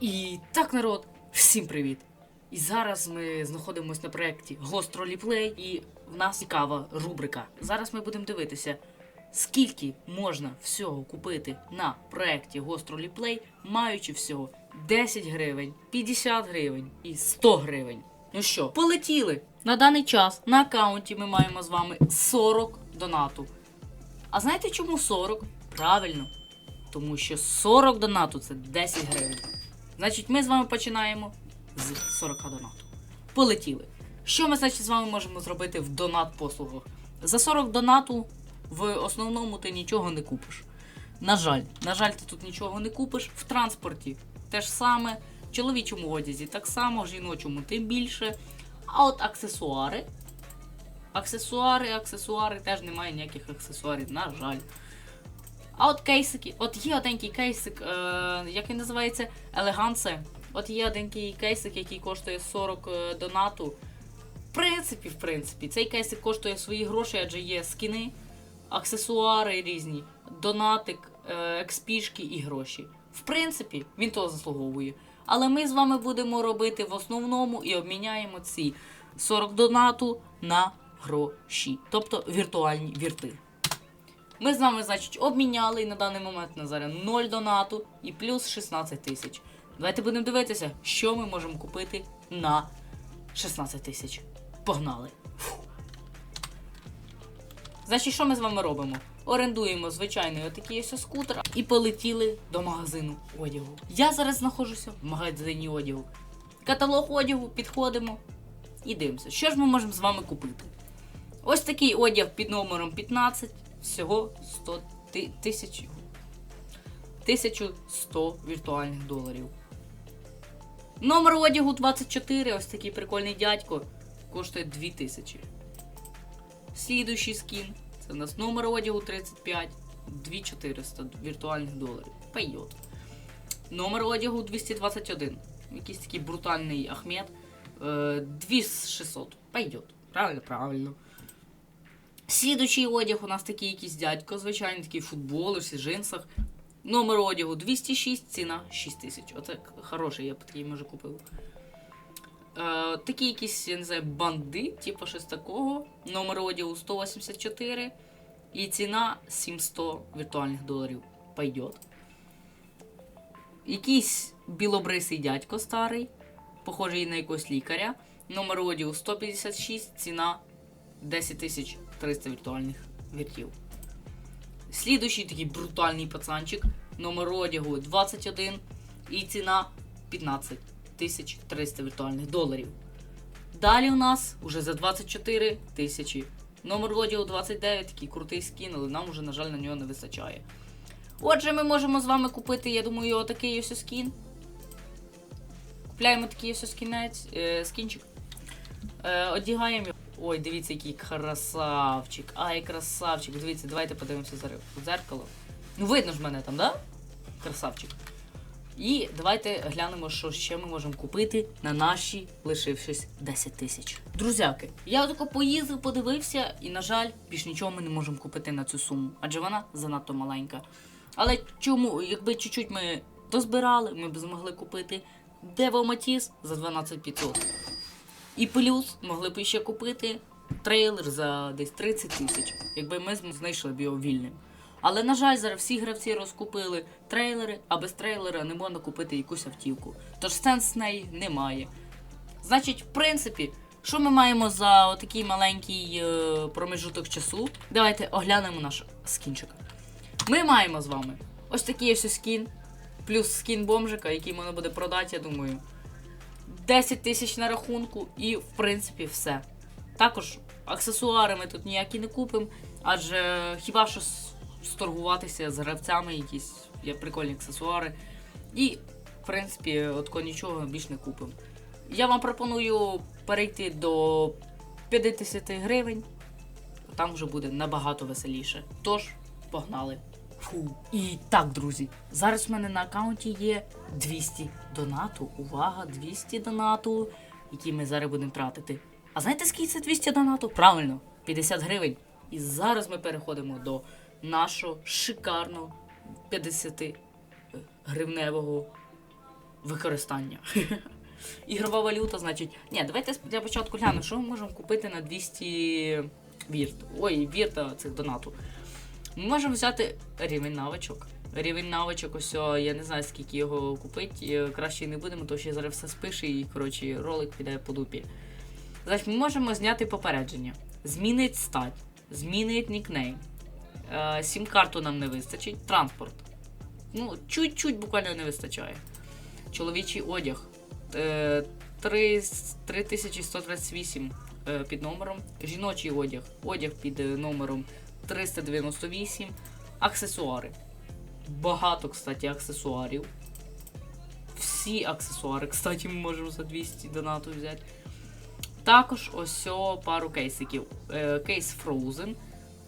І так, народ, всім привіт! І зараз ми знаходимося на проєкті Ghost Roleplay, і в нас цікава рубрика. Зараз ми будемо дивитися, скільки можна всього купити на проєкті Ghost Roleplay, маючи всього 10 гривень, 50 гривень і 100 гривень. Ну що, полетіли! На даний час на аккаунті ми маємо з вами 40 донату. А знаєте чому 40? Правильно, тому що 40 донату це 10 гривень. Значить, ми з вами починаємо з 40 донату. Полетіли. Що ми, значить, з вами можемо зробити в донат-послугах? За 40 донату в основному ти нічого не купиш. На жаль, на жаль, ти тут нічого не купиш. В транспорті те ж саме, в чоловічому одязі так само, в жіночому тим більше. А от аксесуари. Аксесуари, аксесуари, теж немає ніяких аксесуарів, на жаль. А от кейсики, от є оденький кейсик, е, як він називається? Елегансе. От є оденький кейсик, який коштує 40 е, донату. В принципі, в принципі, цей кейсик коштує свої гроші, адже є скіни, аксесуари різні, донатик, е, експішки і гроші. В принципі, він того заслуговує. Але ми з вами будемо робити в основному і обміняємо ці 40 донату на гроші, тобто віртуальні вірти. Ми з вами, значить, обміняли і на даний момент на зараз 0 донату і плюс 16 тисяч. Давайте будемо дивитися, що ми можемо купити на 16 тисяч. Погнали! Фу. Значить, що ми з вами робимо? Орендуємо звичайний отакий ось скутер і полетіли до магазину одягу. Я зараз знаходжуся в магазині одягу. Каталог одягу, підходимо і дивимося, що ж ми можемо з вами купити. Ось такий одяг під номером 15, всього 100 тисяч 1100 віртуальних доларів. Номер одягу 24, ось такий прикольний дядько, коштує 2000. Слідуючий скін. Це у нас номер одягу 35, 2400 віртуальних доларів. Пойдет. Номер одягу 221. Якийсь такий брутальний Ахмед. Е, 2600. Пойдет. Правильно, правильно. Слідуючий одяг у нас такий якийсь дядько, звичайний такий футбол, всі джинсах. Номер одягу 206, ціна 6000. Оце хороший, я б такий може купив. Е, такий якийсь, я не знаю, бандит, типу щось такого. Номер одягу 184. І ціна 700 віртуальних доларів. Пойдет. Якийсь білобрисий дядько старий, похожий на якогось лікаря. Номер одягу 156, ціна 10 300 віртуальних віртів. Слідуючий такий брутальний пацанчик. Номер одягу 21 і ціна 15 300 віртуальних доларів. Далі у нас уже за 24 тисячі. Номер одягу 29, такий крутий скін, але нам уже, на жаль, на нього не вистачає. Отже, ми можемо з вами купити, я думаю, отакий ось скін. Купляємо такий ось скінець, е, скінчик. Е, одягаємо його. Ой, дивіться, який красавчик. Ай, красавчик. Дивіться, давайте подивимося в дзеркало. Ну, видно ж мене там, да? Красавчик. І давайте глянемо, що ще ми можемо купити на наші лишившись 10 тисяч. Друзяки, я отако поїздив, подивився, і, на жаль, більш нічого ми не можемо купити на цю суму, адже вона занадто маленька. Але чому, якби чуть-чуть ми дозбирали, ми б змогли купити Дево Матіс за 12 500. І плюс могли б ще купити трейлер за десь 30 тисяч, якби ми знайшли б його вільним. Але, на жаль, зараз всі гравці розкупили трейлери, а без трейлера не можна купити якусь автівку. Тож сенс з неї немає. Значить, в принципі, що ми маємо за такий маленький е, промежуток часу? Давайте оглянемо наш скінчик. Ми маємо з вами ось такий ось скін, плюс скін бомжика, який можна буде продати, я думаю. 10 тисяч на рахунку і, в принципі, все. Також аксесуари ми тут ніякі не купимо, адже хіба що сторгуватися з гравцями, якісь є прикольні аксесуари. І, в принципі, отко нічого більш не купимо. Я вам пропоную перейти до 50 гривень, там вже буде набагато веселіше. Тож, погнали. Фу. І так, друзі, зараз в мене на аккаунті є 200 донату. Увага, 200 донату, які ми зараз будемо тратити. А знаєте, скільки це 200 донату? Правильно, 50 гривень. І зараз ми переходимо до нашого шикарного 50 гривневого використання. Ігрова валюта, значить. Ні, давайте для початку глянемо, що ми можемо купити на 200 вірт. Ой, вірта цих донату. Ми можемо взяти рівень навичок. Рівень навичок, ось я не знаю, скільки його купити. Краще не будемо, тому що зараз все спише і коротше ролик піде по дупі. Значить, ми можемо зняти попередження. Змінить стать, змінить нікнейм. Е, Сім-карту нам не вистачить. Транспорт. Ну, чуть-чуть буквально не вистачає. Чоловічий одяг. Е, три- 3128 е, під номером. Жіночий одяг. Одяг під е, номером 398. Аксесуари. Багато, кстати, аксесуарів. Всі аксесуари, кстати, ми можемо за 200 донату взяти. Також ось пару кейсиків. Е, Кейс Frozen,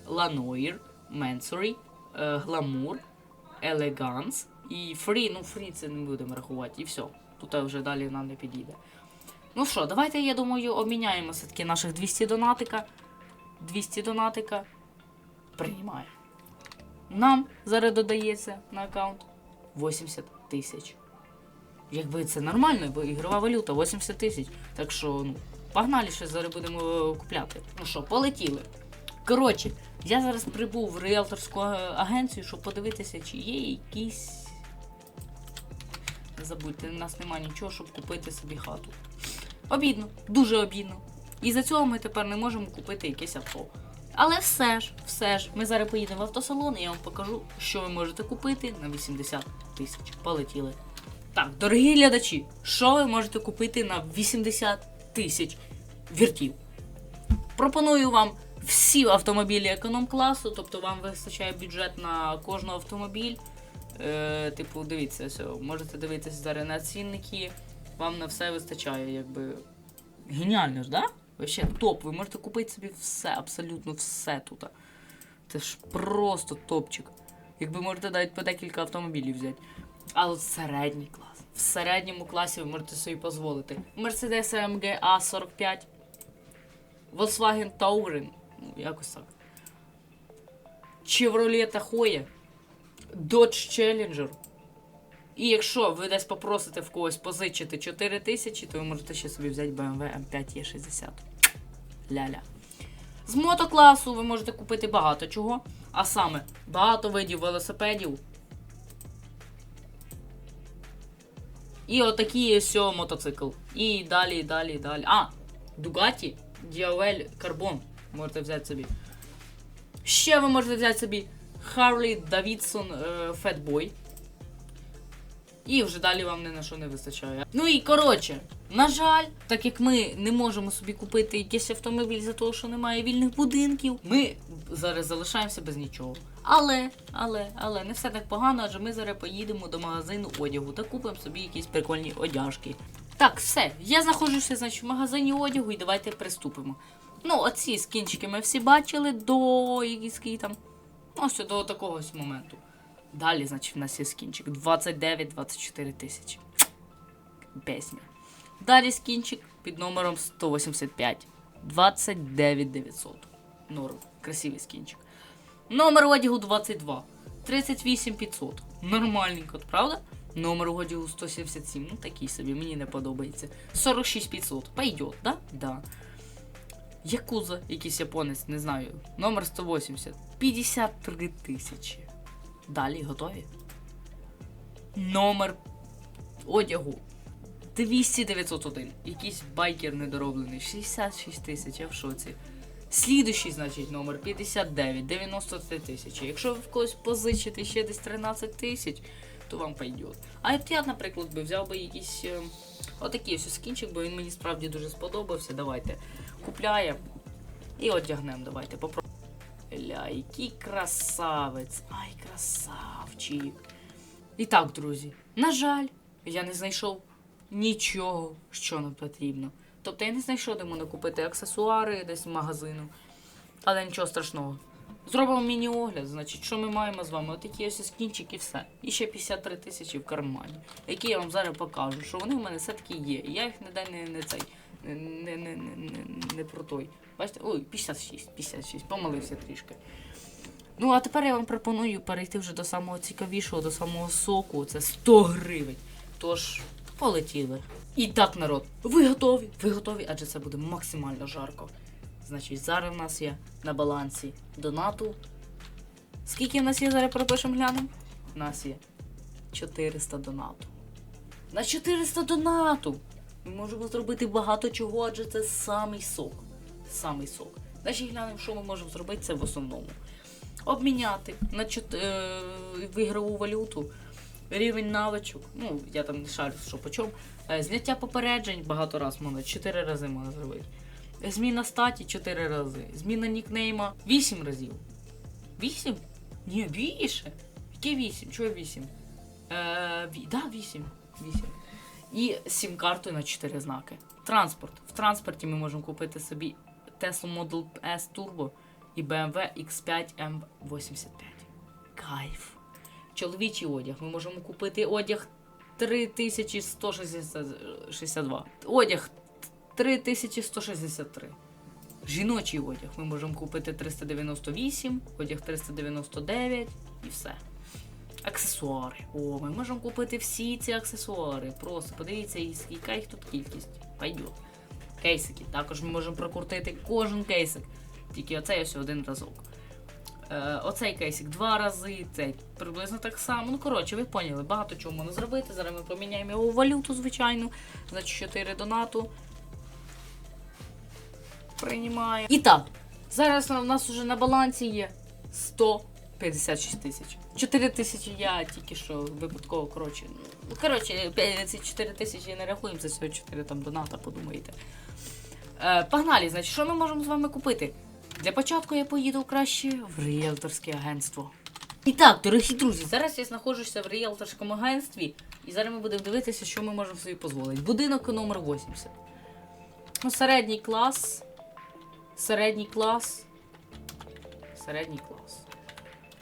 Lanoir, Mansory, е, Glamour, Elegance і Free. Ну, Free це не будемо рахувати. І все. Тут вже далі нам не підійде. Ну що, давайте, я думаю, обміняємо все-таки наших 200 донатика. 200 донатика. Приймає. Нам зараз додається на аккаунт 80 тисяч. Якби це нормально, бо ігрова валюта 80 тисяч. Так що, ну, погнали, що зараз будемо е, купляти. Ну що, полетіли. Коротше, я зараз прибув в риелторську е, агенцію, щоб подивитися, чи є якісь. Не забудьте, у нас немає нічого, щоб купити собі хату. Обідно, дуже обідно. І за цього ми тепер не можемо купити якесь авто. Але все ж, все ж, ми зараз поїдемо в автосалон і я вам покажу, що ви можете купити на 80 тисяч. Полетіли. Так, дорогі глядачі, що ви можете купити на 80 тисяч віртів? Пропоную вам всі автомобілі економ-класу, тобто вам вистачає бюджет на кожен автомобіль. Е, типу, дивіться, все, можете дивитися зараз на цінники, вам на все вистачає, якби. Геніально ж, да? Вообще топ, ви можете купити собі все, абсолютно все тут. Це ж просто топчик. Якби можете навіть по декілька автомобілів взяти. А от середній клас. В середньому класі ви можете собі дозволити. Mercedes AMG A45, Volkswagen Touring, ну якось так. Chevrolet Tahoe, Dodge Challenger. І якщо ви десь попросите в когось позичити 4 тисячі, то ви можете ще собі взяти BMW M5 E60. Ля-ля. З мотокласу ви можете купити багато чого. А саме багато видів велосипедів. І отакий ось мотоцикл. І далі, і далі, і далі. А, Ducati DLL Carbon можете взяти собі. Ще ви можете взяти собі Davidson е, Fatboy. І вже далі вам ні на що не вистачає. Ну і коротше, на жаль, так як ми не можемо собі купити якийсь автомобіль за того, що немає вільних будинків, ми зараз залишаємося без нічого. Але, але, але не все так погано, адже ми зараз поїдемо до магазину одягу та купимо собі якісь прикольні одяжки. Так, все, я знаходжуся, значить, в магазині одягу і давайте приступимо. Ну, оці скінчики ми всі бачили до якісь там. Ну, ось до такого ось моменту. Далі, значить, в нас є скінчик 29-24 тисячі. Песня. Далі скінчик під номером 185. 29 900. Норм. Красивий скінчик. Номер одягу 22. 38 500. Нормальненько, правда? Номер одягу 177. Ну такий собі, мені не подобається. 46 500. Пойдет, да? Да. Якуза, якийсь японець, не знаю. Номер 180. 53 тисячі. Далі готові. Номер одягу 200 901. Якийсь байкер недороблений. 66 тисяч, я в шоці. Слідущий, значить, номер 59, 93 тисячі. Якщо ви в когось позичите ще десь 13 тисяч, то вам пойдет. А от я, наприклад, би взяв би якийсь е, отакий ось скінчик, бо він мені справді дуже сподобався. Давайте купляємо і одягнемо. Давайте попробуємо. Ля, який красавець. Ай, красавчик. І так, друзі, на жаль, я не знайшов нічого, що нам потрібно. Тобто я не знайшов, де можна купити аксесуари десь в магазину. Але нічого страшного. Зробимо міні-огляд, значить, що ми маємо з вами? Отакі ось скінчики і все. І ще 53 тисячі в кармані, які я вам зараз покажу, що вони в мене все-таки є. І я їх ніде не, не цей. Не, не, не, не, про той. Бачите? Ой, 56, 56, помилився трішки. Ну, а тепер я вам пропоную перейти вже до самого цікавішого, до самого соку. Це 100 гривень. Тож, полетіли. І так, народ, ви готові? Ви готові? Адже це буде максимально жарко. Значить, зараз в нас є на балансі донату. Скільки в нас є зараз пропишемо глянемо? У нас є 400 донату. На 400 донату! Ми можемо зробити багато чого, адже це самий сок. Самий сок. Далі глянемо, що ми можемо зробити це в основному. Обміняти на чот... е... в валюту рівень навичок. Ну, я там не шарю, що по чому. Е, Зняття попереджень багато раз можна, 4 рази можна зробити. Зміна статі 4 рази. Зміна нікнейма 8 разів. 8? Ні, більше. Яке 8? Чого 8? Е. Да, 8. 8. І сім-карту на 4 знаки. Транспорт. В транспорті ми можемо купити собі Tesla Model S Turbo і BMW X5 M85. Кайф. Чоловічий одяг. Ми можемо купити одяг 3162. Одяг 3163. Жіночий одяг. Ми можемо купити 398, одяг 399 і все. Аксесуари. О, ми можемо купити всі ці аксесуари. Просто подивіться, скільки їх тут кількість. Пойдет. Кейсики. Також ми можемо прокрутити кожен кейсик. Тільки оцей ось один разок. Е, оцей кейсик два рази, цей приблизно так само. Ну, коротше, ви поняли, багато чого можна зробити. Зараз ми поміняємо його у валюту, звичайно. Значить, 4 донату. Приймаємо. І так, зараз у нас вже на балансі є 156 тисяч. 4 тисячі я тільки що випадково, коротше. Ну, коротше, п'ять- ці 4 тисячі не рахуємо, це всього 4 там доната, подумаєте. Е, погнали, значить, що ми можемо з вами купити? Для початку я поїду краще в ріелторське агентство. І так, дорогі друзі, зараз я знаходжуся в ріелторському агентстві, і зараз ми будемо дивитися, що ми можемо собі дозволити. Будинок номер 80. Ну, середній клас. Середній клас. Середній клас.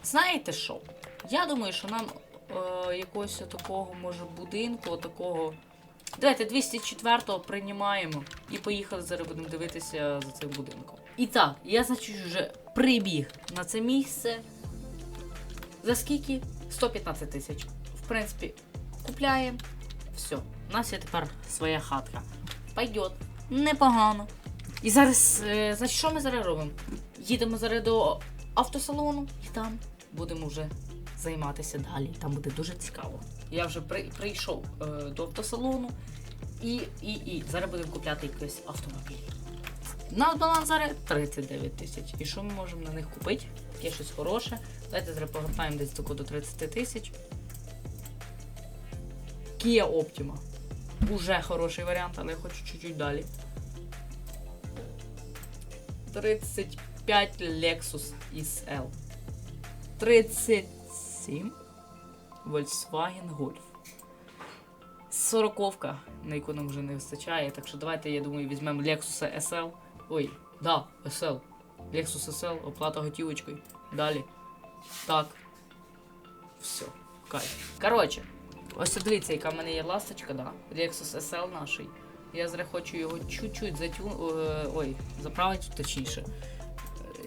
Знаєте що? Я думаю, що нам е, якогось такого може будинку, такого. Давайте 204-го приймаємо і поїхали зараз будемо дивитися за цим будинком. І так, я значить вже прибіг на це місце. За скільки? 115 тисяч. В принципі, купляємо. Все. У нас є тепер своя хатка. Пойдет. Непогано. І зараз, е, значить, що ми зараз робимо? Їдемо зараз до автосалону і там будемо вже займатися далі. Там буде дуже цікаво. Я вже при, прийшов е, до автосалону і, і, і зараз будемо купляти якийсь автомобіль. На баланс зараз 39 тисяч. І що ми можемо на них купити? Є щось хороше. Давайте зараз погортаємо десь тако до 30 тисяч. Kia Optima. Уже хороший варіант, але я хочу чуть-чуть далі. 35 Lexus SL. 37 Volkswagen Golf. Сороковка, на яку нам вже не вистачає. Так що давайте, я думаю, візьмемо Lexus SL. Ой, да, SL. Lexus SL, оплата готівочкою. Далі. Так. Все. Кайф. Коротше, ось дивіться, яка в мене є ласточка, да. Lexus SL наший. Я зараз хочу його чуть-чуть затю... е, Ой, заправити точніше.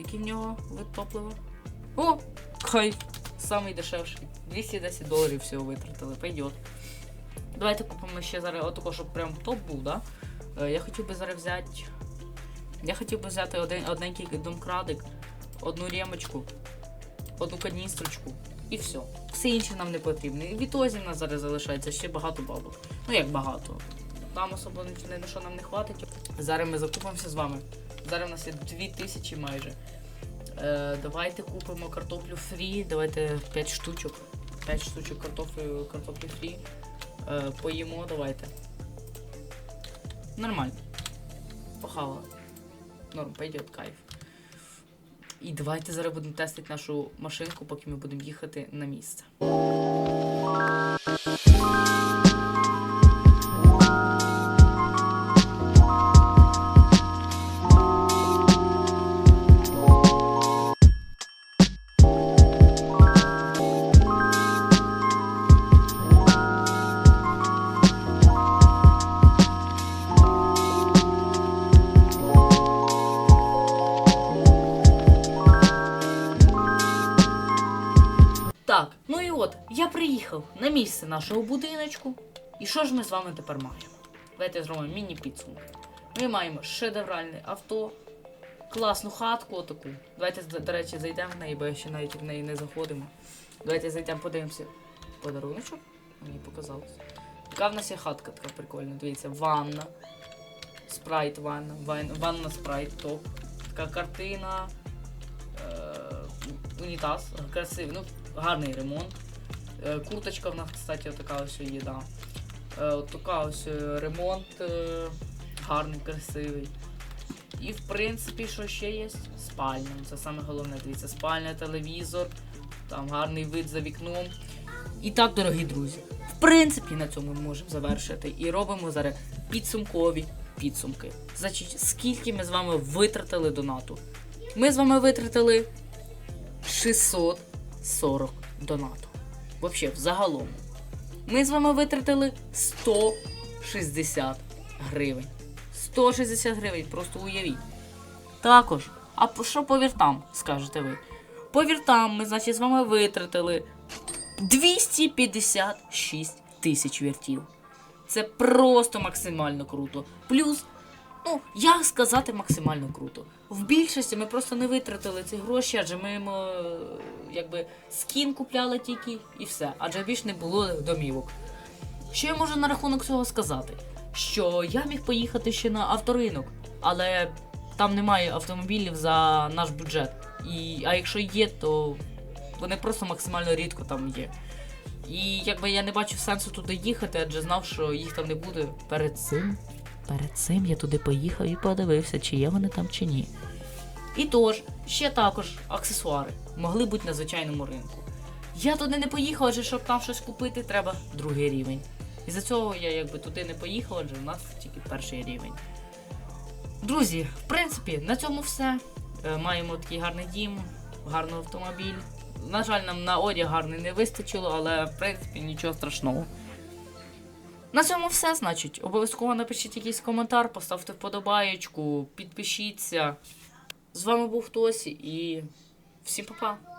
Який в нього вид топлива? О! Кайф! Самий дешевший. 210 доларів всього витратили, пойдет. Давайте купимо ще зараз отако, щоб прям топ був, да? Е, Я хотів би зараз взяти. Я хотів би взяти один, одненький домкрадик, одну ремочку, одну каністрочку і все. Все інше нам не потрібно. І відтозі в нас зараз залишається ще багато бабок. Ну як багато. Там особливо на нам не хватить. Зараз ми закупимося з вами. Зараз у нас є 2000 майже. Е, давайте купимо картоплю фрі. Давайте 5 штучок. 5 штучок картоплі, картоплі фрі. Е, поїмо, давайте. Нормально. Похавала. Норм, пойдет, кайф. І давайте зараз будемо тестити нашу машинку, поки ми будемо їхати на місце. Приїхав на місце нашого будиночку. І що ж ми з вами тепер маємо? Давайте зробимо міні-підсумок. Ми маємо шедевральне авто, класну хатку отаку. Давайте, до- речі, зайдемо в неї, бо я ще навіть в неї не заходимо. Давайте зайдемо, подивимося. Подаруночок. Мені показалось. Така в нас є хатка така прикольна. Дивіться, ванна. Спрайт ванна. Ванна спрайт топ. Така картина. Е- унітаз. Красивий. Ну, гарний ремонт. Е, Курточка в нас, кстати, така ось є, да. Е, така ось е, ремонт. Гарний, красивий. І в принципі, що ще є? Спальня. Це саме головне. Дивіться, спальня, телевізор, там гарний вид за вікном. І так, дорогі друзі, в принципі, на цьому ми можемо завершити. І робимо зараз підсумкові підсумки. Значить, скільки ми з вами витратили донату? Ми з вами витратили 640 донату. Взагалі, взагалом. Ми з вами витратили 160 гривень. 160 гривень, просто уявіть. Також, а що по віртам, скажете ви? По віртам ми, значить, з вами витратили 256 тисяч віртів. Це просто максимально круто. Плюс, ну, як сказати максимально круто. В більшості ми просто не витратили ці гроші, адже ми е, якби скін купляли тільки і все. Адже більш не було домівок. Що я можу на рахунок цього сказати? Що я міг поїхати ще на авторинок, але там немає автомобілів за наш бюджет. І, а якщо є, то вони просто максимально рідко там є. І якби я не бачив сенсу туди їхати, адже знав, що їх там не буде. Перед цим, перед цим я туди поїхав і подивився, чи є вони там чи ні. І тож, ще також аксесуари могли бути на звичайному ринку. Я туди не поїхав, адже щоб там щось купити, треба другий рівень. І за цього я якби туди не поїхав, адже в нас тільки перший рівень. Друзі, в принципі, на цьому все. Е, Маємо такий гарний дім, гарний автомобіль. На жаль, нам на одяг гарний не вистачило, але в принципі нічого страшного. На цьому все, значить. Обов'язково напишіть якийсь коментар, поставте вподобаєчку, підпишіться. З вами був хтось і всім па-па.